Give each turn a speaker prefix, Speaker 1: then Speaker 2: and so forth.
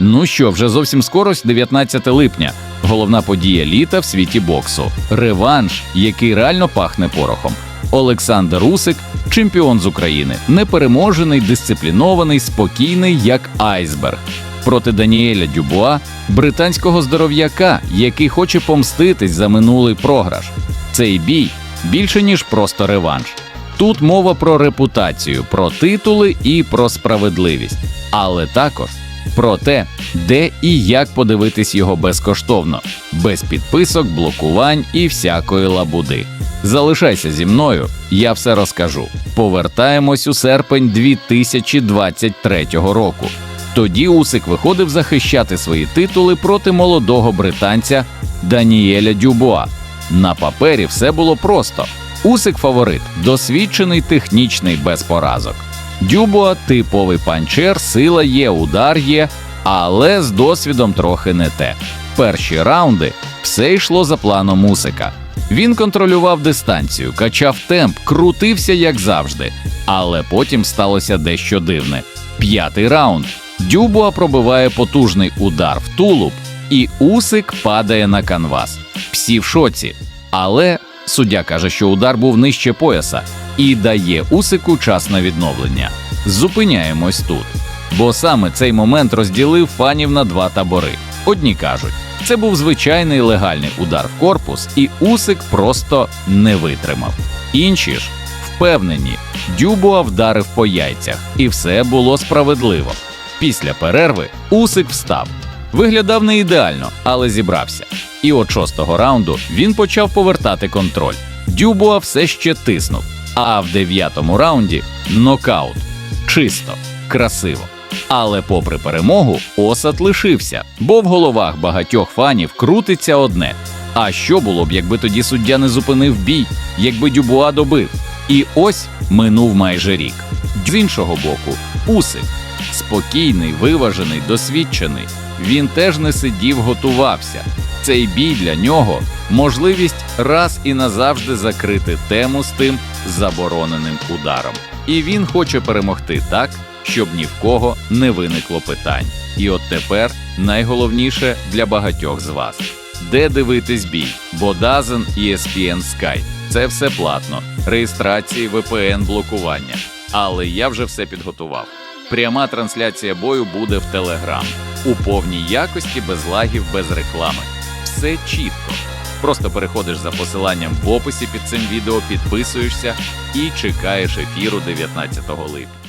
Speaker 1: Ну що, вже зовсім скоро 19 липня. Головна подія літа в світі боксу. Реванш, який реально пахне порохом. Олександр Усик, чемпіон з України, непереможений, дисциплінований, спокійний, як айсберг. Проти Даніеля Дюбуа, британського здоров'яка, який хоче помститись за минулий програш. Цей бій більше ніж просто реванш. Тут мова про репутацію, про титули і про справедливість, але також про те, де і як подивитись його безкоштовно, без підписок, блокувань і всякої лабуди. Залишайся зі мною, я все розкажу. Повертаємось у серпень 2023 року. Тоді Усик виходив захищати свої титули проти молодого британця Даніеля Дюбуа. На папері все було просто. Усик фаворит, досвідчений, технічний без поразок. Дюбуа типовий панчер, сила є, удар є, але з досвідом трохи не те. Перші раунди все йшло за планом Усика. Він контролював дистанцію, качав темп, крутився як завжди. Але потім сталося дещо дивне. П'ятий раунд. Дюбуа пробиває потужний удар в тулуб, і Усик падає на канвас. Всі в шоці. Але суддя каже, що удар був нижче пояса і дає Усику час на відновлення. Зупиняємось тут. Бо саме цей момент розділив фанів на два табори. Одні кажуть, це був звичайний легальний удар в корпус, і Усик просто не витримав. Інші ж впевнені, Дюбуа вдарив по яйцях, і все було справедливо. Після перерви Усик встав. Виглядав не ідеально, але зібрався. І от шостого раунду він почав повертати контроль. Дюбуа все ще тиснув. А в дев'ятому раунді нокаут. Чисто, красиво. Але попри перемогу, осад лишився, бо в головах багатьох фанів крутиться одне. А що було б, якби тоді суддя не зупинив бій, якби Дюбуа добив? І ось минув майже рік. З іншого боку, Усик спокійний, виважений, досвідчений. Він теж не сидів, готувався. Цей бій для нього можливість раз і назавжди закрити тему з тим забороненим ударом. І він хоче перемогти так, щоб ні в кого не виникло питань. І от тепер найголовніше для багатьох з вас: де дивитись бій? Бодазен ESPN Sky. Це все платно, реєстрації, VPN, блокування. Але я вже все підготував. Пряма трансляція бою буде в Телеграм у повній якості, без лагів, без реклами. Все чітко. Просто переходиш за посиланням в описі під цим відео, підписуєшся і чекаєш ефіру 19 липня.